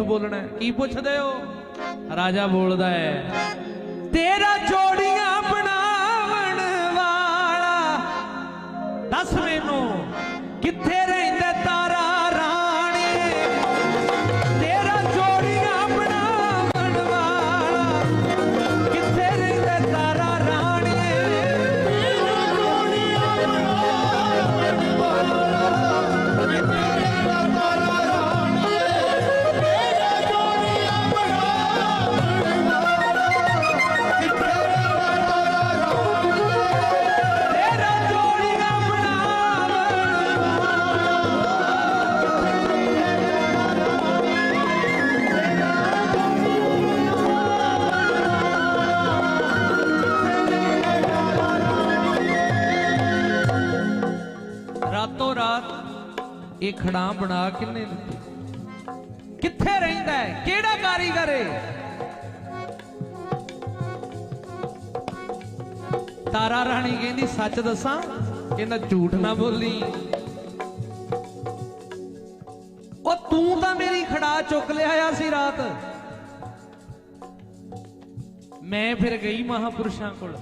ਝੂਠ ਬੋਲਣਾ ਕੀ ਪੁੱਛਦੇ ਹੋ? ਰਾਜਾ ਬੋਲਦਾ ਹੈ ਤੇਰਾ ਜੋੜੀਆਂ ਇਹ ਖੜਾ ਬਣਾ ਕਿੰਨੇ ਦਿੱਤੇ ਕਿੱਥੇ ਰਹਿੰਦਾ ਹੈ? ਕਿਹੜਾ ਕਾਰੀਗਰ ਹੈ? ਤਾਰਾ ਰਾਣੀ ਕਹਿੰਦੀ, ਸੱਚ ਦੱਸਾਂ, ਕਹਿੰਦਾ ਝੂਠ ਨਾ ਬੋਲੀ। ਉਹ ਤੂੰ ਤਾਂ ਮੇਰੀ ਖੜਾ ਚੁੱਕ ਲਿਆਇਆ ਸੀ ਰਾਤ। ਮੈਂ ਫਿਰ ਗਈ ਮਹਾਪੁਰਸ਼ਾਂ ਕੋਲ।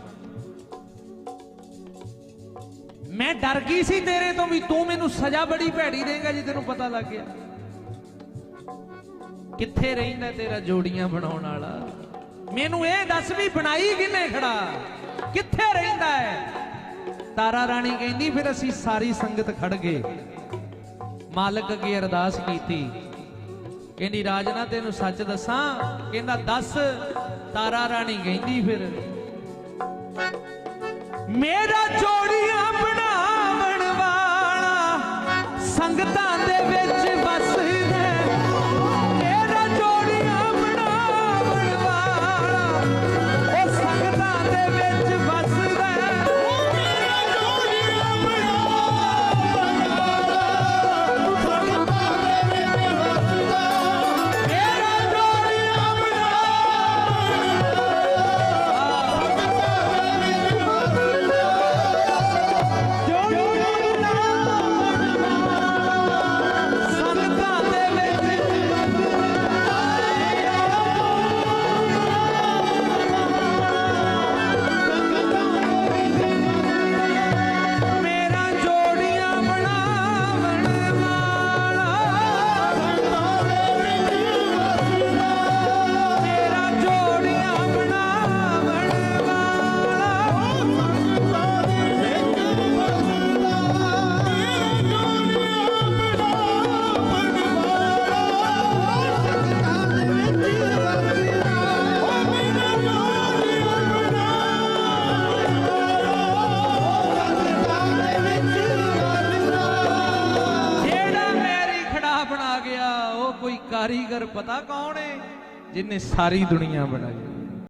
ਮੈਂ ਡਰ ਗਈ ਸੀ ਤੇਰੇ ਤੋਂ ਵੀ ਤੂੰ ਮੈਨੂੰ ਸਜ਼ਾ ਬੜੀ ਭੈੜੀ ਦੇਂਗਾ ਜੇ ਤੈਨੂੰ ਪਤਾ ਲੱਗ ਗਿਆ। ਕਿੱਥੇ ਰਹਿੰਦਾ ਤੇਰਾ ਜੋੜੀਆਂ ਬਣਾਉਣ ਵਾਲਾ? ਮੈਨੂੰ ਇਹ ਦੱਸ ਵੀ ਬਣਾਈ ਕਿਨੇ ਖੜਾ? ਕਿੱਥੇ ਰਹਿੰਦਾ ਹੈ? ਤਾਰਾ ਰਾਣੀ ਕਹਿੰਦੀ, ਫਿਰ ਅਸੀਂ ਸਾਰੀ ਸੰਗਤ ਖੜ ਗਏ। ਮਾਲਕ ਅੱਗੇ ਅਰਦਾਸ ਕੀਤੀ। ਕਹਿੰਦੀ ਰਾਜਨਾ ਤੈਨੂੰ ਸੱਚ ਦੱਸਾਂ। ਕਹਿੰਦਾ, ਦੱਸ। ਤਾਰਾ ਰਾਣੀ ਕਹਿੰਦੀ ਫਿਰ, ਮੇਰਾ ਜੋੜੀ ਕੋਈ ਕਾਰੀਗਰ ਪਤਾ ਕੌਣ ਹੈ ਜਿਨੇ ਸਾਰੀ ਦੁਨੀਆ ਬਣਾਈ।